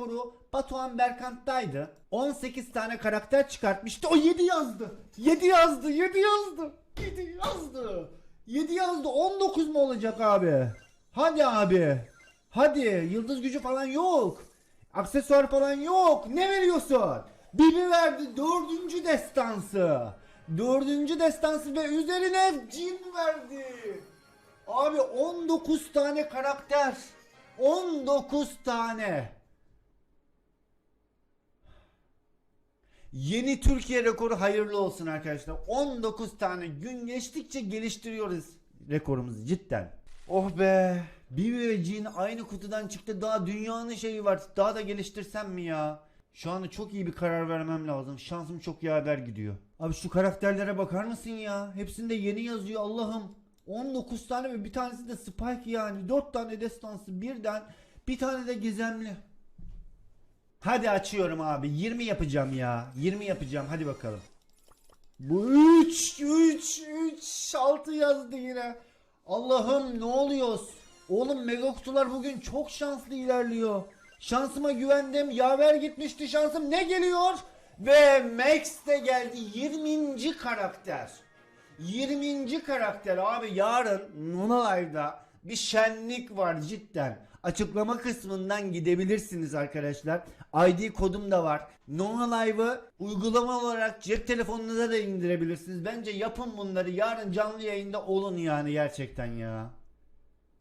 rekoru Batuhan Berkant'taydı. 18 tane karakter çıkartmıştı. O 7 yazdı. 7 yazdı. 7 yazdı. 7 yazdı. 7 yazdı. 19 mu olacak abi? Hadi abi. Hadi. Yıldız gücü falan yok. Aksesuar falan yok. Ne veriyorsun? Bibi verdi. Dördüncü destansı. Dördüncü destansı ve üzerine cin verdi. Abi 19 tane karakter. 19 tane. Yeni Türkiye rekoru hayırlı olsun arkadaşlar. 19 tane gün geçtikçe geliştiriyoruz rekorumuzu cidden. Oh be. Bibi ve aynı kutudan çıktı. Daha dünyanın şeyi var. Daha da geliştirsem mi ya? Şu anda çok iyi bir karar vermem lazım. Şansım çok yaver gidiyor. Abi şu karakterlere bakar mısın ya? Hepsinde yeni yazıyor Allah'ım. 19 tane ve bir tanesi de Spike yani. 4 tane destansı birden. Bir tane de gizemli. Hadi açıyorum abi. 20 yapacağım ya. 20 yapacağım. Hadi bakalım. Bu 3 3 3 6 yazdı yine. Allah'ım ne oluyoruz? Oğlum mega kutular bugün çok şanslı ilerliyor. Şansıma güvendim. Yaver gitmişti şansım. Ne geliyor? Ve Max de geldi. 20. karakter. 20. karakter abi yarın Nuna Live'da bir şenlik var cidden. Açıklama kısmından gidebilirsiniz arkadaşlar. ID kodum da var. Nona Live'ı uygulama olarak cep telefonunuza da indirebilirsiniz. Bence yapın bunları. Yarın canlı yayında olun yani gerçekten ya.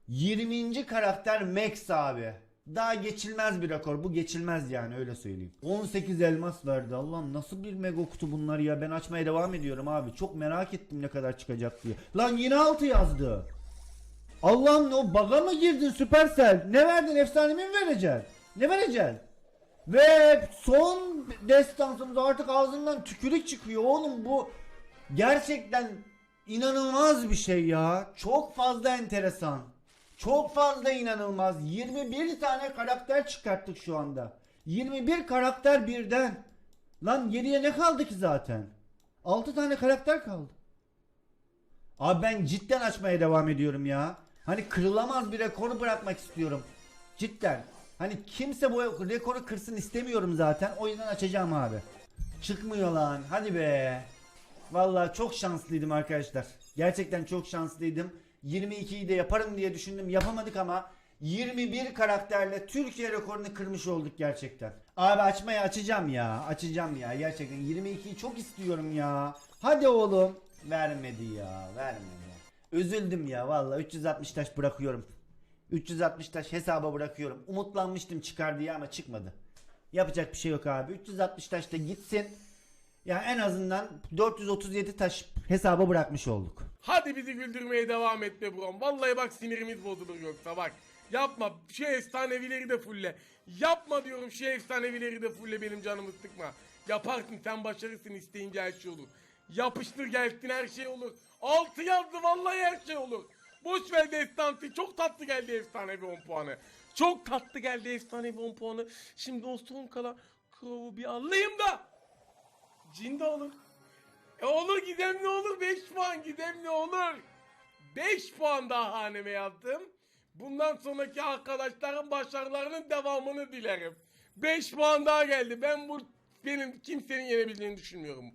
20. karakter Max abi. Daha geçilmez bir rekor. Bu geçilmez yani öyle söyleyeyim. 18 elmas verdi. Allah'ım nasıl bir mega kutu bunlar ya. Ben açmaya devam ediyorum abi. Çok merak ettim ne kadar çıkacak diye. Lan yine 6 yazdı. Allah'ım o baga mı girdin Supercell? Ne verdin? Efsanemi mi vereceksin? Ne vereceksin? Ve son destansımız artık ağzından tükürük çıkıyor oğlum bu gerçekten inanılmaz bir şey ya. Çok fazla enteresan. Çok fazla inanılmaz. 21 tane karakter çıkarttık şu anda. 21 karakter birden. Lan geriye ne kaldı ki zaten? 6 tane karakter kaldı. Abi ben cidden açmaya devam ediyorum ya. Hani kırılamaz bir rekoru bırakmak istiyorum. Cidden. Hani kimse bu rekoru kırsın istemiyorum zaten. O yüzden açacağım abi. Çıkmıyor lan. Hadi be. Vallahi çok şanslıydım arkadaşlar. Gerçekten çok şanslıydım. 22'yi de yaparım diye düşündüm. Yapamadık ama 21 karakterle Türkiye rekorunu kırmış olduk gerçekten. Abi açmaya açacağım ya. Açacağım ya. Gerçekten 22'yi çok istiyorum ya. Hadi oğlum. Vermedi ya. Vermedi. Üzüldüm ya vallahi 360 taş bırakıyorum. 360 taş hesaba bırakıyorum. Umutlanmıştım çıkar diye ama çıkmadı. Yapacak bir şey yok abi. 360 taş da gitsin. Ya en azından 437 taş hesaba bırakmış olduk. Hadi bizi güldürmeye devam et be brom. Vallahi bak sinirimiz bozulur yoksa bak. Yapma şu efsanevileri de fulle. Yapma diyorum şu efsanevileri de fulle benim canımı sıkma. Yaparsın sen başarırsın isteyince her şey olur. Yapıştır gelsin her şey olur. Altı yazdı vallahi her şey olur. Boş ver destansı çok tatlı geldi efsanevi 10 puanı. Çok tatlı geldi efsanevi 10 puanı. Şimdi o son kalan Crow'u bir alayım da. Cin de olur. E olur gidem ne olur 5 puan gidem ne olur. 5 puan daha haneme yazdım. Bundan sonraki arkadaşların başarılarının devamını dilerim. 5 puan daha geldi. Ben bu benim kimsenin yenebileceğini düşünmüyorum.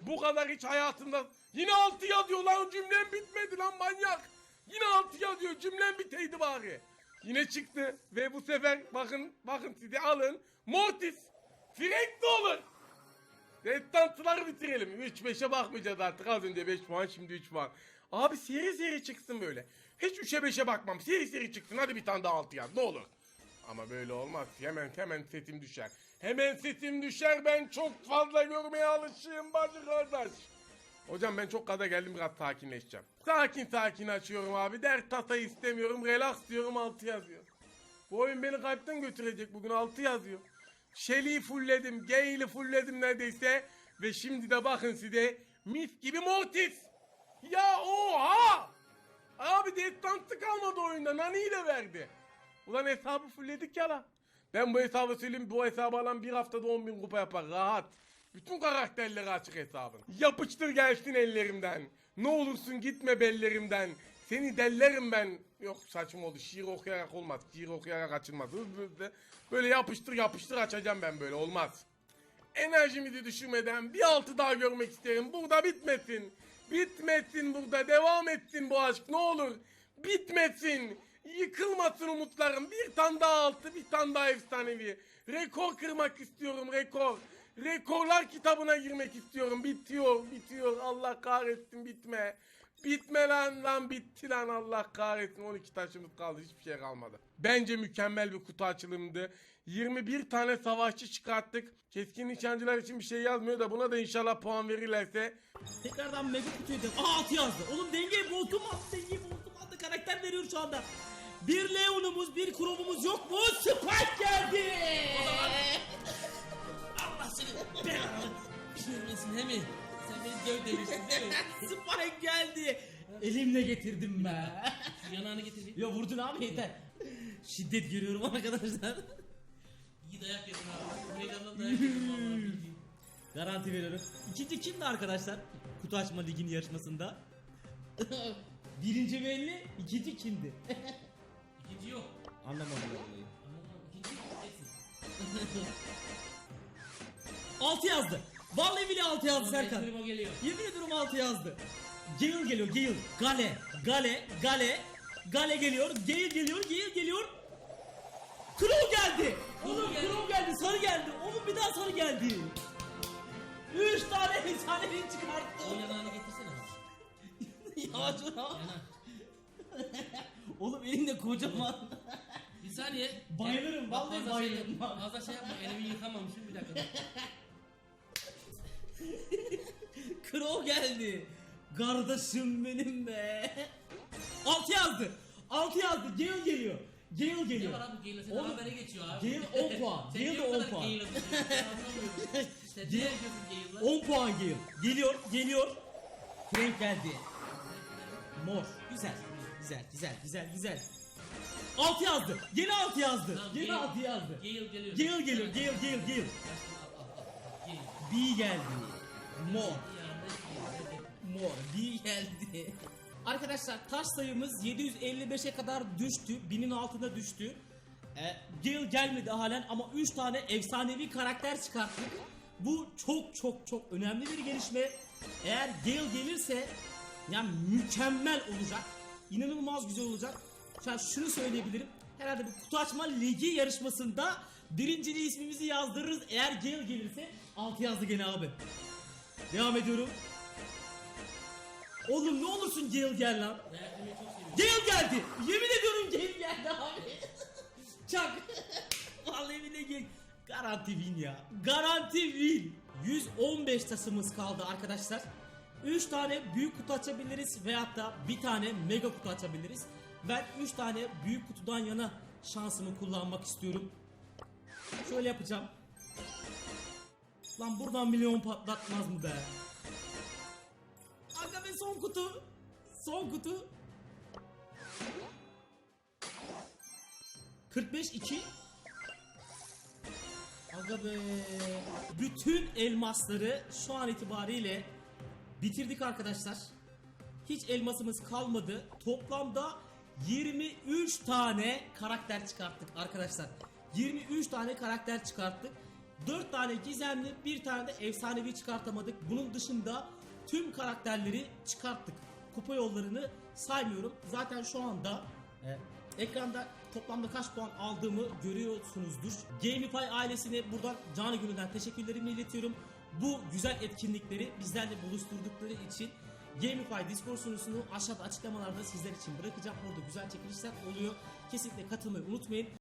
Bu kadar hiç hayatımda yine 6 yazıyor lan cümlem bitmedi lan manyak. Yine 6 yazıyor cümlem biteydi bari. Yine çıktı ve bu sefer bakın bakın size alın. Mortis Frank olur. Restantıları bitirelim. 3-5'e bakmayacağız artık. Az önce 5 puan şimdi 3 puan. Abi seri seri çıksın böyle. Hiç 3'e 5'e bakmam. Seri seri çıksın. Hadi bir tane daha 6 yaz. Ne olur. Ama böyle olmaz. Hemen hemen setim düşer. Hemen setim düşer. Ben çok fazla görmeye alışığım bacı kardeş. Hocam ben çok gaza geldim biraz sakinleşeceğim. Sakin sakin açıyorum abi. Dert tasa istemiyorum. Relax diyorum 6 yazıyor. Bu oyun beni kalpten götürecek bugün 6 yazıyor. Shelly'i fullledim, Gale'i fullledim neredeyse. Ve şimdi de bakın size mis gibi Mortis. Ya oha! Abi destansı kalmadı oyunda. Nani ile verdi. Ulan hesabı fullledik ya lan. Ben bu hesabı söyleyeyim bu hesabı alan bir haftada 10 bin kupa yapar rahat. Bütün karakterleri açık hesabın. Yapıştır gelsin ellerimden. Ne olursun gitme bellerimden. Seni dellerim ben. yok saçma oldu. Şiir okuyarak olmaz. Şiir okuyarak açılmaz. Böyle yapıştır yapıştır açacağım ben böyle. Olmaz. Enerjimizi düşürmeden bir altı daha görmek isterim. Burada bitmesin. Bitmesin burada. Devam etsin bu aşk. Ne olur. Bitmesin. Yıkılmasın umutlarım. Bir tane daha altı, bir tane daha efsanevi. Rekor kırmak istiyorum, rekor. Rekorlar kitabına girmek istiyorum. Bitiyor, bitiyor. Allah kahretsin bitme. Bitme lan lan bitti lan Allah kahretsin 12 taşımız kaldı hiçbir şey kalmadı. Bence mükemmel bir kutu açılımdı. 21 tane savaşçı çıkarttık. Keskin nişancılar için bir şey yazmıyor da buna da inşallah puan verirlerse. Tekrardan mega kutuyu da... Aa 6 yazdı. Oğlum dengeyi bozdum attı. Dengeyi bozdum attı. Karakter veriyor şu anda. Bir Leon'umuz, bir Chrome'umuz yok mu? Spike Değil mi? Spike geldi. Elimle getirdim be. Yanağını getir bir. ya vurdun abi yeter. Şiddet görüyorum arkadaşlar. İyi dayak yedin abi. Heyecandan dayak yedim vallahi. Garanti veriyorum. İkinci kimdi arkadaşlar? Kutu açma liginin yarışmasında. Birinci belli, ikinci kimdi? İkinci yok. Anlamadım olayı. Anladım. İkinci hepsi. 6 yazdı. Vallahi bile 6 yazdı Serkan. Serkan. geliyor. Yemin ediyorum 6 yazdı. Gale geliyor Gale. Gale. Gale. Gale. Gale geliyor. Gale geliyor. Gale geliyor. Crow geldi. Oğlum. Crow geldi. Sarı geldi. Oğlum bir daha sarı geldi. 3 tane efsanevi O çıkarttı. yanağını getirsene. Yavaş ol. Oğlum elinde kocaman. Bir saniye. Bayılırım, vallahi fazla bayılırım. Şey, fazla şey yapma. Elimi yıkamamışım bir dakika. Crow geldi. Kardeşim benim be. 6 yazdı. 6 yazdı. Gale geliyor. Gale Ne geliyor. var abi Gale'e senin Oğlum, habere geçiyor abi. Gale 10 puan. Sen Gale niye de bu 10 kadar puan. Ben anlamıyorum. Sen niye yapıyorsun Gale'la? 10 puan Gale. Geliyor, geliyor. Frank geldi. Mor. Güzel. Güzel, güzel, güzel, güzel. 6 yazdı. Gene 6 yazdı. Tamam, Gene Gale- 6 yazdı. Gale geliyor. Gale geliyor, Gale, Gale, Gale. Gale. B geldi. Mor. Yani, Mor. B geldi. Arkadaşlar taş sayımız 755'e kadar düştü. 1000'in altına düştü. E, Gale gelmedi halen ama 3 tane efsanevi karakter çıkarttık. Bu çok çok çok önemli bir gelişme. Eğer Gale gelirse yani mükemmel olacak. İnanılmaz güzel olacak. An şunu söyleyebilirim. Herhalde bu kutu açma ligi yarışmasında birinciliği ismimizi yazdırırız. Eğer Gale gelirse 6 yazdı gene abi. Devam ediyorum. Oğlum ne olursun Gale gel lan. Gale geldi. Yemin ediyorum Gale geldi abi. Çak. Vallahi bile Gale. Garanti win ya. Garanti win. 115 tasımız kaldı arkadaşlar. 3 tane büyük kutu açabiliriz veyahut da bir tane mega kutu açabiliriz. Ben 3 tane büyük kutudan yana şansımı kullanmak istiyorum. Şöyle yapacağım. Lan buradan milyon patlatmaz mı be? Aga ve son kutu. Son kutu. 45 2. Aga be. Bütün elmasları şu an itibariyle bitirdik arkadaşlar. Hiç elmasımız kalmadı. Toplamda 23 tane karakter çıkarttık arkadaşlar. 23 tane karakter çıkarttık. 4 tane gizemli, bir tane de efsanevi çıkartamadık. Bunun dışında tüm karakterleri çıkarttık. Kupa yollarını saymıyorum. Zaten şu anda e, ekranda toplamda kaç puan aldığımı görüyorsunuzdur. Gamify ailesine buradan canı gönülden teşekkürlerimi iletiyorum. Bu güzel etkinlikleri bizlerle buluşturdukları için Gamify Discord sunucusunu aşağıda açıklamalarda sizler için bırakacağım. Orada güzel çekilişler oluyor. Kesinlikle katılmayı unutmayın.